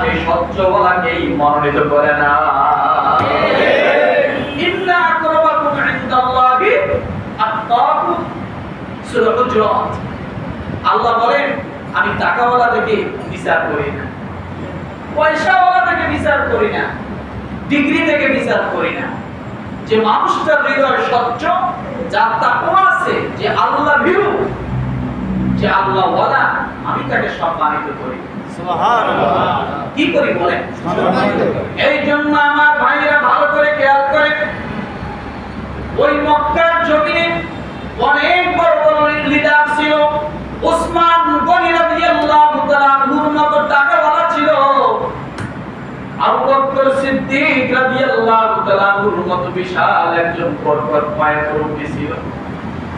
সেই স্বচ্ছ বলাকেই মনোনীত করে না। আল্লাহ বলেন, আমি টাকাওয়ালা থেকে বিচার করি না। পয়সাওয়ালা থেকে বিচার করি না। ডিগ্রি থেকে বিচার করি না। যে মানুষটার হৃদয় স্বচ্ছ, যার তাকওয়া আছে, যে আল্লাহ ভীরু যে আল্লাহ ওয়ালা আমি তাকে সম্মানিত করি। কি করি বলেন? এই জন্য আমার ভাইরা ভালো করে খেয়াল করে ওই মক্কার জমিনে অনেক বড় বড় লিডার ছিল ওসমান গনি রাদিয়াল্লাহু তাআলা আনহুর মতো টাকাওয়ালা ছিল। আবু বকর সিদ্দিক রাদিয়াল্লাহু তাআলা আনহুর মতো বিশাল একজন বরকত পায় মুরব্বী ছিল।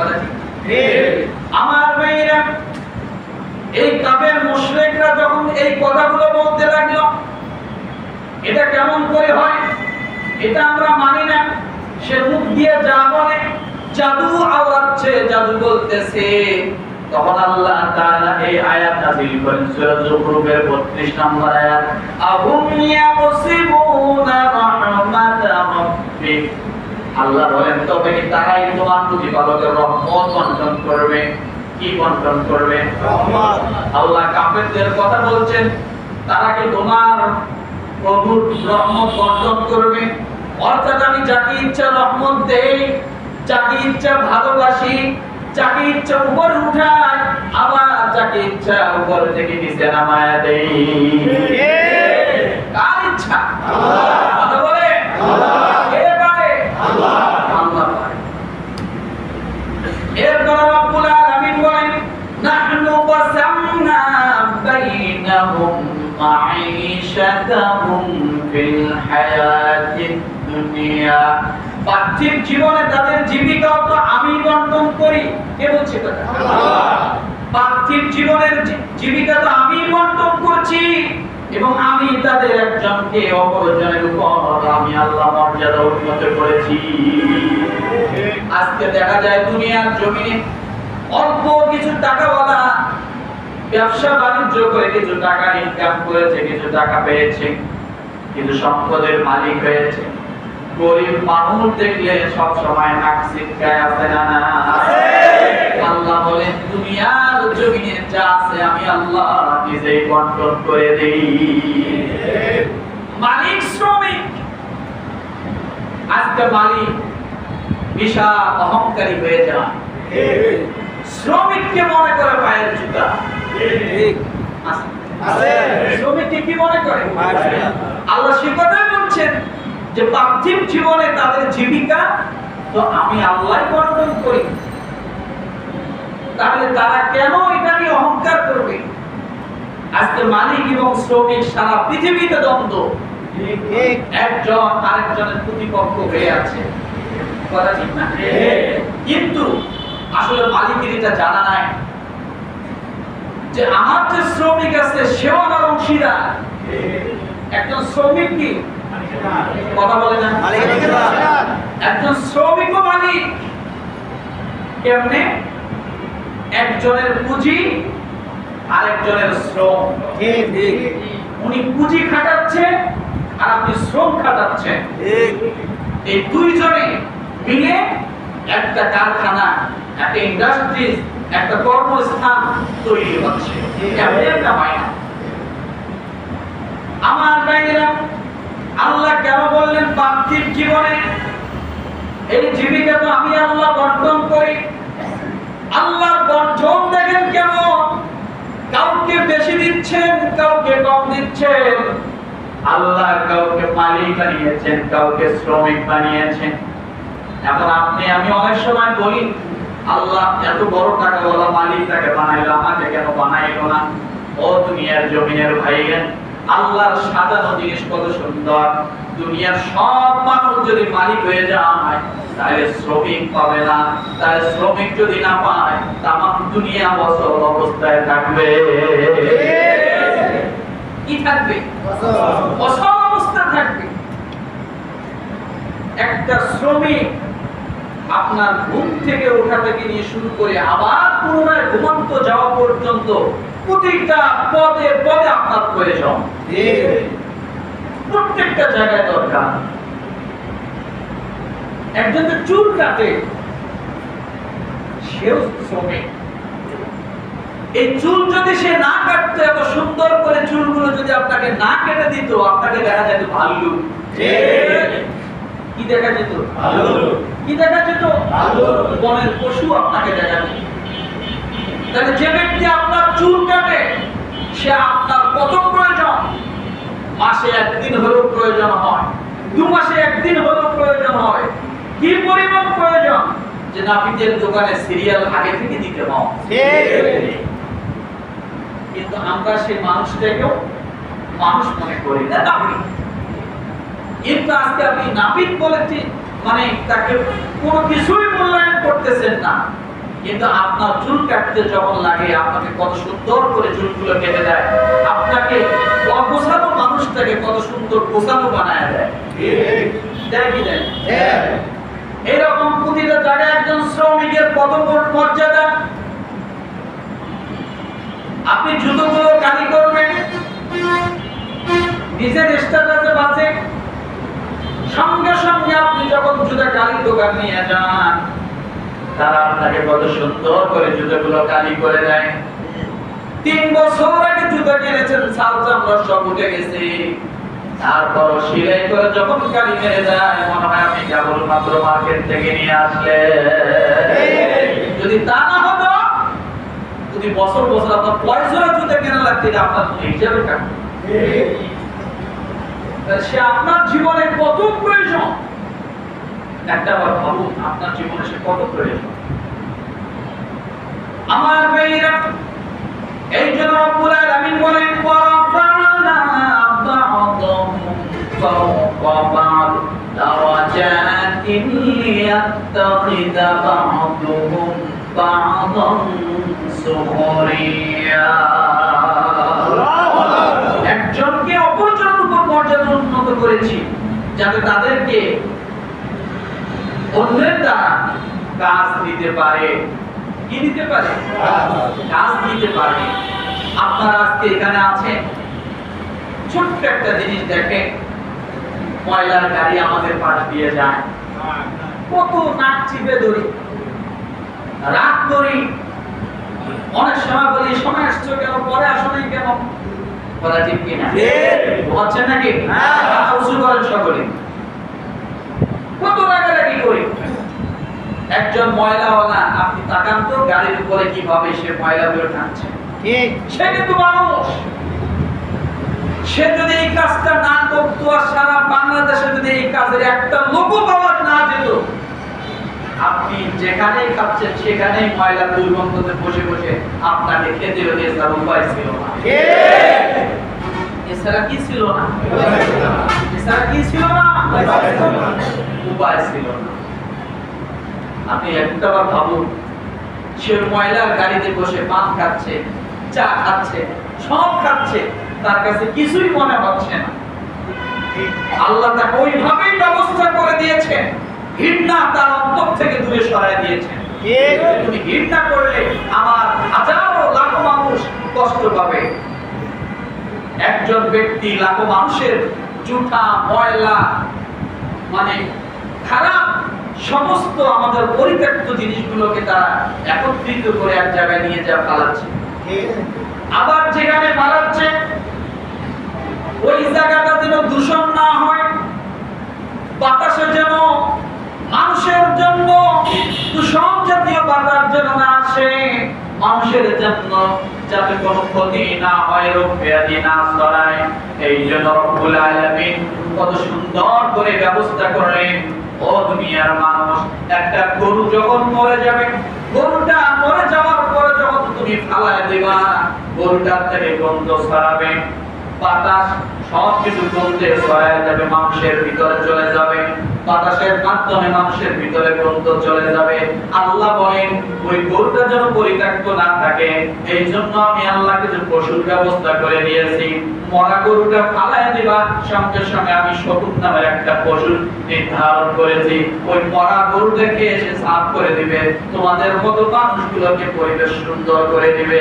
কথা আমার ভাইরা এই কাবের মুশরিকরা যখন এই কথাগুলো বলতে লাগল, এটা কেমন করে হয়? এটা আমরা মানি না। সে মুখ দিয়ে যা বলে, জাদু আওড়াচ্ছে জাদু বলতেছে। তখন আল্লাহ তাআলা এই আয়াত নাযিল করেন সূরা যুখরুফের 32 নম্বর আয়াত। আহুম ইয়াবসিবুনা রাহমাতা রাব্বিক। আল্লাহ বলেন তবে কি তারাই তোমার প্রতিপালকের রহমত বন্টন করবে? কি বন্টন করবে? আল্লাহ কাফেরদের কথা বলছেন তারা কি তোমার প্রভুর রহমত বন্টন করবে? অর্থাৎ আমি যাকে ইচ্ছা রহমত দেই যাকে ইচ্ছা ভালোবাসি যাকে ইচ্ছা উপরে উঠায় আবার যাকে ইচ্ছা উপর থেকে নিচে নামায়া দেই। কার ইচ্ছা? কথা বলে কে পারে আল্লাহ পারে এরপর রব্বুল আলামিন বলেন নাহনু কাসামনা বাইনাহুম মাঈশাতাহুম ফিল হায়াতিদ দুনিয়া পার্থিব জীবনে তাদের জীবিকাও তো আমি বন্টন করি। কে বলছে পার্থিব জীবনের জীবিকা তো আমি বন্টন করছি এবং আমি তাদের একজনকে অপরজনের উপর আমি আল্লাহ মর্যাদা উন্নত করেছি। আজকে দেখা যায় দুনিয়ার জমিনে অল্প কিছু টাকাওয়ালা ব্যবসা বাণিজ্য করে কিছু টাকা ইনকাম করেছে, কিছু টাকা পেয়েছে কিন্তু সম্পদের মালিক হয়েছে। গরিব মানুষ দেখলে সব সময় নাক সিটকায় আছে না না? আল্লাহ দুনিয়ার জমিনে যা আছে আমি আল্লাহ নিজেই কন্ট্রোল করে দেই। মালিক, শ্রমিক। আজকে মালিক বিশাল অহংকারী হয়ে যায়। শ্রমিককে মনে করে পায়ের জুতা। আছে। শ্রমিককে কি মনে করে। আল্লাহ সে কথাই বলছেন যে পার্থিব জীবনে তাদের জীবিকা তো আমি আল্লাহ বর্ণন করি। তাহলে তারা কেন এটা নিয়ে অহংকার করবে? আজকে মালিক এবং শ্রমিক সারা পৃথিবীতে দ্বন্দ্ব। একজন আরেকজনের প্রতিপক্ষ হয়ে আছে। কথা ঠিক না? কিন্তু আসলে মালিকের এটা জানা নাই। যে আমার যে শ্রমিক আছে, সেও আমার অংশীদার। একজন শ্রমিক কি? কথা বলে না। একজন শ্রমিক মালিক। কেমনে? একজনের পুঁজি, আরেকজনের শ্রম। উনি পুঁজি খাটাচ্ছে আর আপনি শ্রম খাটাচ্ছেন। এই দুইজনে মিলে একটা কারখানা, একটা ইন্ডাস্ট্রিজ একটা কর্মস্থান তৈরি হচ্ছে। একটা মাইনা আমার ভাইয়েরা, আল্লাহ কেন বললেন পার্থিব জীবনে? এই জীবিকা তো আমি আল্লাহ বন্টন করি। আল্লাহর বন্টন দেখেন কেমন কাউকে বেশি দিচ্ছেন, কাউকে কম দিচ্ছেন। আল্লাহ কাউকে মালিক বানিয়েছেন, কাউকে শ্রমিক বানিয়েছেন। এখন আপনি, আমি অনেক সময় বলি আল্লাহ এত বড় টাকাওয়ালা মালিক তাকে বানাইলো আমাকে কেন বানাইলো না? ও দুনিয়ার জমিনের ভাইয়ের আল্লাহর সাজানো জিনিস কত সুন্দর। দুনিয়ার সব মানুষ যদি মালিক হয়ে যায় তাহলে শ্রমিক পাবে না। তাহলে শ্রমিক যদি না পায় তামাম দুনিয়া বছর অবস্থায় থাকবে। কি থাকবে? অবস্থা থাকবে। একটা শ্রমিক আপনার ঘুম থেকে ওঠা থেকে নিয়ে শুরু করে আবার পুনরায় ঘুমন্ত যাওয়া পর্যন্ত প্রতিটা পদে পদে আপনার প্রয়োজন। প্রত্যেকটা জায়গায় দরকার। একজন তো চুল কাটে, সেও শ্রমিক এই চুল যদি সে না কাটতো, এত সুন্দর করে চুলগুলো যদি আপনাকে না কেটে দিত, আপনাকে দেখা যেত ভাল্লুক। কি দেখা যেত কি দেখা যেত বনের পশু আপনাকে দেখা যেত তাহলে যে ব্যক্তি আপনার চুল কাটে সে আপনার কত প্রয়োজন। মাসে একদিন হলেও প্রয়োজন হয়। দু মাসে একদিন হলেও প্রয়োজন হয়। কি পরিমাণ প্রয়োজন? যে নাপিতের দোকানে সিরিয়াল আগে থেকে দিতে হয়। কিন্তু আমরা সেই মানুষটাকেও মানুষ মনে করি না নাপিত কিন্তু আজকে আপনি নাপিত বলেছি মানে তাকে কোনো কিছুই মূল্যায়ন করতেছেন না। কিন্তু আপনার চুল কাটতে যখন লাগে আপনাকে কত সুন্দর করে চুলগুলো কেটে দেয়। আপনাকে অগোছানো মানুষটাকে কত সুন্দর গোছানো বানায় দেয়। দেয় কি দেয়? এরকম প্রতিটা জায়গায় একজন শ্রমিকের কত মর্যাদা? আপনি জুতোগুলো কালি করবেন? নিজের স্ট্যাটাসে বাঁচে। সঙ্গে সঙ্গে আপনি যখন জুতা কালি দোকান নিয়ে যান, তারা আপনাকে কত সুন্দর করে জুতোগুলো কালি করে দেয়। তিন বছর আগে জুতো কিনেছেন, সাল চামড়া সব উঠে গেছে। তারপর সিলাই করে যখন কালি মেরে যায়, মনে হয় আপনি কেবলমাত্র মার্কেট থেকে নিয়ে আসলে যদি তা না হতো, যদি বছর বছর আপনার পয়সা জুতো কেনা লাগতে আপনার হিসাবে কাটবে সে আপনার জীবনে কত প্রয়োজন? একটা বার ভাবুন, আপনার জীবনে সে কত প্রয়োজন? আমার মেয়েরা, এই জন্য রব্বুল আলামিন বলেন, ওয়ারাফা'না বা'দাহুম ফাওকা বা'দ দারাজাতিন লিয়াত্তাখিযা বা'দুহুম বা'দান সুখরিয়া একজনকে অপরজনের উপর মর্যাদা উন্নত করেছি যাতে তাদেরকে অন্যের দ্বারা কাজ দিতে পারে। কি দিতে পারে? কাজ দিতে পারে। আপনারা আজকে এখানে আছেন। ছোট্ট একটা জিনিস দেখেন। ময়লার গাড়ি আমাদের পাশ দিয়ে যায়। কত নাক চিপে ধরি রাগ করি। অনেক সময় বলি সময় আসছো কেন? পরে আসো কেন? কথা ঠিক কিনা? হচ্ছে নাকি? হ্যাঁ। উঁচু করেন সকলে। কত রাগারাগি করি? একজন ময়লাওয়ালা আপনি তাকান তো গাড়ির উপরে কীভাবে সে ময়লাগুলো টানছে। সে কিন্তু মানুষ। সে যদি এই কাজটা না করতো আর সারা বাংলাদেশে যদি এই কাজের একটা লোক না আপনি যেখানেই খাচ্ছেন সেখানেই ময়লা দুর্গন্ধতে বসে বসে আপনাকে খেতে হতে তার উপায় ছিল না। এছাড়া কি ছিল না? এছাড়া কি ছিল না? উপায় ছিল না। আপনি একটা বার ভাবুন সে ময়লার গাড়িতে বসে পান খাচ্ছে চা খাচ্ছে সব খাচ্ছে তার কাছে কিছুই মনে হচ্ছে না। আল্লাহ তাকে ওইভাবেই ব্যবস্থা করে দিয়েছেন। ঘৃণা তার অন্তর থেকে দূরে সরাই দিয়েছেন তুমি ঘৃণা করলে আমার হাজারো লাখো মানুষ কষ্ট পাবে। একজন ব্যক্তি লাখো মানুষের জুঠা ময়লা মানে খারাপ সমস্ত আমাদের পরিত্যক্ত জিনিসগুলোকে তারা একত্রিত করে এক জায়গায় নিয়ে যা পালাচ্ছে। আবার যেখানে পালাচ্ছে ওই জায়গাটা যেন দূষণ না হয় বাতাসে যেন মানুষের জন্য দূষণ জাতীয় বাতাস যেন না আসে। মানুষের জন্য যাতে কোনো ক্ষতি না হয়, রোগ ব্যাধি না ছড়ায়। এই জন্য রব্বুল আলামিন কত সুন্দর করে ব্যবস্থা করলেন। ও দুনিয়ার মানুষ, একটা গরু যখন মরে যাবে, গরুটা মরে যাওয়ার পরে যখন তুমি ফালায় দিবা, গরুটার থেকে গন্ধ ছড়াবে, বাতাস সব কিছু গন্ধে ছড়ায় যাবে, মানুষের ভিতরে চলে যাবে। বাতাসের মাধ্যমে মানুষের ভিতরে গন্ধ চলে যাবে। আল্লাহ বলেন, ওই গরুটা যেন পরিত্যক্ত না থাকে এই জন্য আমি আল্লাহ কিছু পশুর ব্যবস্থা করে দিয়েছি, মরা গরুটা ফালাই দিবা, সঙ্গে সঙ্গে আমি শকুন নামের একটা পশু নির্ধারণ করেছি। ওই মরা গরুটাকে এসে সাফ করে দিবে? তোমাদের মতো মানুষগুলোকে পরিবেশ সুন্দর করে দিবে।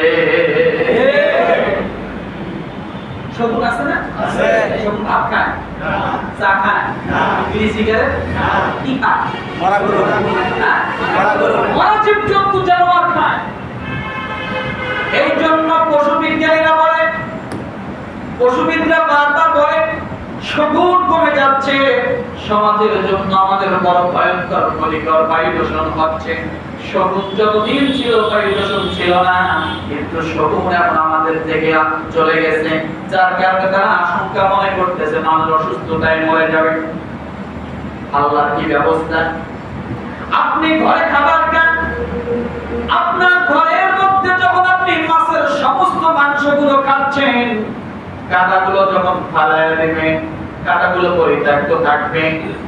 শকুন আছে না? আছে। শকুন ভাত খায়? চা খায়? বিড়ি সিগারেট? কি খায়? মরা গরু। হ্যাঁ? মরা জানোয়ার খায়। এই জন্য পশু বিজ্ঞানীরা বলে পশুবিদরা বারবার বলে সগুণ কমে যাচ্ছে সমাজের জন্য আমাদের বড় ভয়ঙ্কর ক্ষতিকর বায়ু দূষণ হচ্ছে ছিল বায়ু দূষণ ছিল না। কিন্তু সগুণ এখন আমাদের থেকে চলে গেছে। যার কারণে তারা আশঙ্কা মনে করতেছে, মানুষ অসুস্থতায় মরে যাবে। আল্লাহর কি ব্যবস্থা? আপনি ঘরে খাবার খান। আপনার ঘরের মধ্যে যখন আপনি মাছের সমস্ত মাংসগুলো খাচ্ছেন কাঁটাগুলো যখন ফালায় দেবেন কাঁটাগুলো পরিত্যক্ত থাকবে,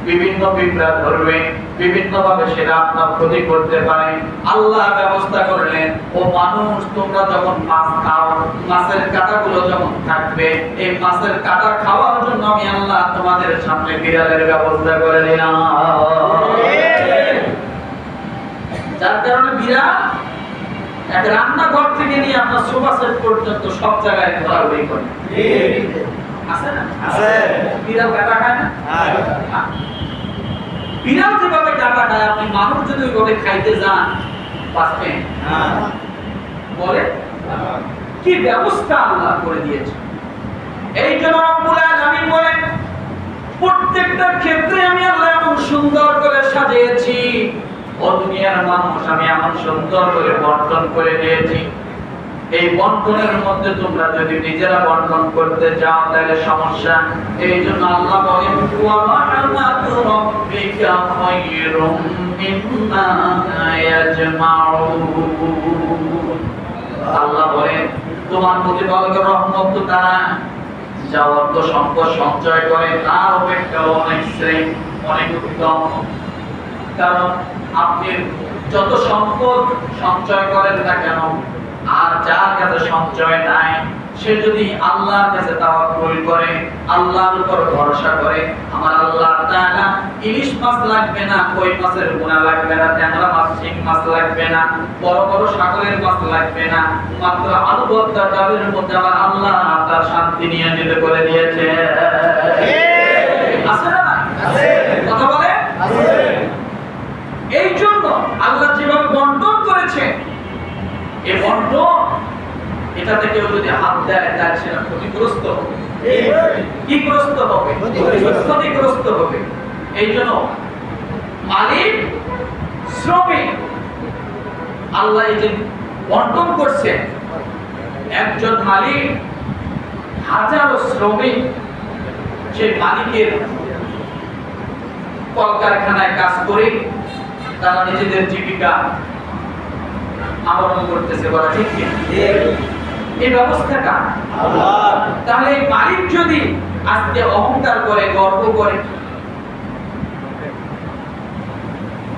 বিভিন্ন পিঁপড়া ধরবে বিভিন্ন ভাবে সেটা আপনার ক্ষতি করতে পারে। আল্লাহ ব্যবস্থা করলেন, ও মানুষ, তোমরা যখন মাছ খাও, মাছের কাঁটাগুলো যখন থাকবে, এই মাছের কাঁটা খাওয়ার জন্য আমি আল্লাহ তোমাদের সামনে বিড়ালের ব্যবস্থা করে দিলাম। যার কারণে বিড়াল এক রান্নাঘর থেকে নিয়ে আপনার সোফা সেট পর্যন্ত সব জায়গায় ঘোরাঘুরি করে। আছে না। বিড়াল কাটা খায় না? হ্যাঁ। হ্যাঁ। বিড়াল যেভাবে খায় আপনি মানুষ যদি ওইভাবে খাইতে যান বাঁচবেন বলে? কি ব্যবস্থা আল্লাহ করে দিয়েছে? এই জন্য রব্বুল আলামিন বলেন প্রত্যেকটা ক্ষেত্রে আমি আল্লাহ এমন সুন্দর করে সাজিয়েছি। ও দুনিয়ার মানুষ আমি এমন সুন্দর করে বর্তন করে দিয়েছি এই বন্টনের মধ্যে তোমরা যদি নিজেরা বন্টন করতে চাও, তাহলে সমস্যা এই জন্য আল্লাহ আল্লাহ তোমার প্রতিপালকের রহমত তো তারা যা অর্থ সম্পদ সঞ্চয় করে, তার অপেক্ষা অনেক শ্রেণি অনেক উত্তম। কারণ আপনি যত সম্পদ সঞ্চয় করেন না কেন আর যার কাছে সঞ্চয় নাই সে যদি আল্লাহর কাছে তাওয়াক্কুল করে আল্লাহর উপর ভরসা করে আমার আল্লাহ তাআলা ইলিশ মাছ লাগবে না কই মাছের গুণা লাগবে না ট্যাংরা মাছ শিং মাছ লাগবে না বড় বড় সাগরের মাছ লাগবে না মাত্র আলু ভর্তা ডাবের মধ্যে আমার আল্লাহ তার শান্তি নিয়ে যেতে করে দিয়েছে। আছে না? নাই? কথা বলে? এই জন্য আল্লাহ যেভাবে বন্টন করেছে এই বন্টন এটাতে কেউ যদি হাত দেয় তাহলে সেটা ক্ষতিগ্রস্ত হবে। হবে? ক্ষতিগ্রস্ত। হবে। এই জন্য মালিক শ্রমিক আল্লাহ এই যে বন্টন করছে একজন মালিক হাজারো শ্রমিক সেই মালিকের কলকারখানায় কাজ করে তারা নিজেদের জীবিকা আহরণ করতেছে বলা ঠিক এই ব্যবস্থাটা। তাহলে মালিক যদি আজকে অহংকার করে গর্ব করে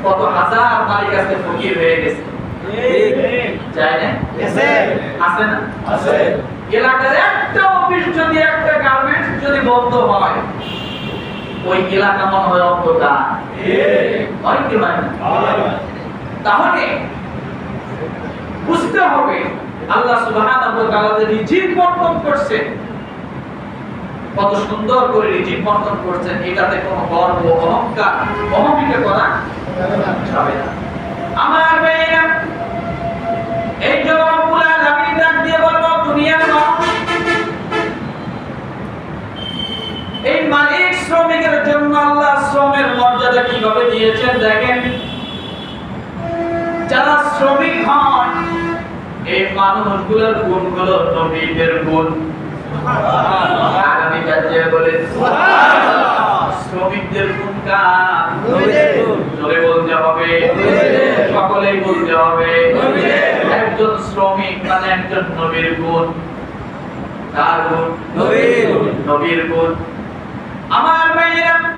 কত হাজার মালিক আজকে ফকির হয়ে গেছে। এলাকার একটা অফিস যদি একটা গার্মেন্টস যদি বন্ধ হয় ওই এলাকা মনে হয় অন্ধকার। হয় কি হয়। না? তাহলে বুঝতে হবে। আল্লাহ সুবহানাহু ওয়া তাআলা যে রিজিক বন্টন করছে, কত সুন্দর করে রিজিক বন্টন করছেন, এটাতে কোনো গর্ব অহংকার অহমিকা করা যাবে না। আমার ভাইয়েরা, এই জন্য রব্বুল আলামিন ডাক দিয়ে বলব দুনিয়ার মানুষ, এই মালিক শ্রমিকের জন্য আল্লাহ শ্রমের মর্যাদা কীভাবে দিয়েছেন দেখেন? যারা শ্রমিক হন এই মানুষগুলোর নবীদের গুণ। আগামী কাজে বলে? শ্রমিকদের গুণ কার? নবীদের গুণ। জোরে বলতে হবে? নবীদের। সকলেই বলতে হবে? একজন শ্রমিক মানে একজন নবীর গুণ। নবীর গুণ। আমার ভাইয়েরা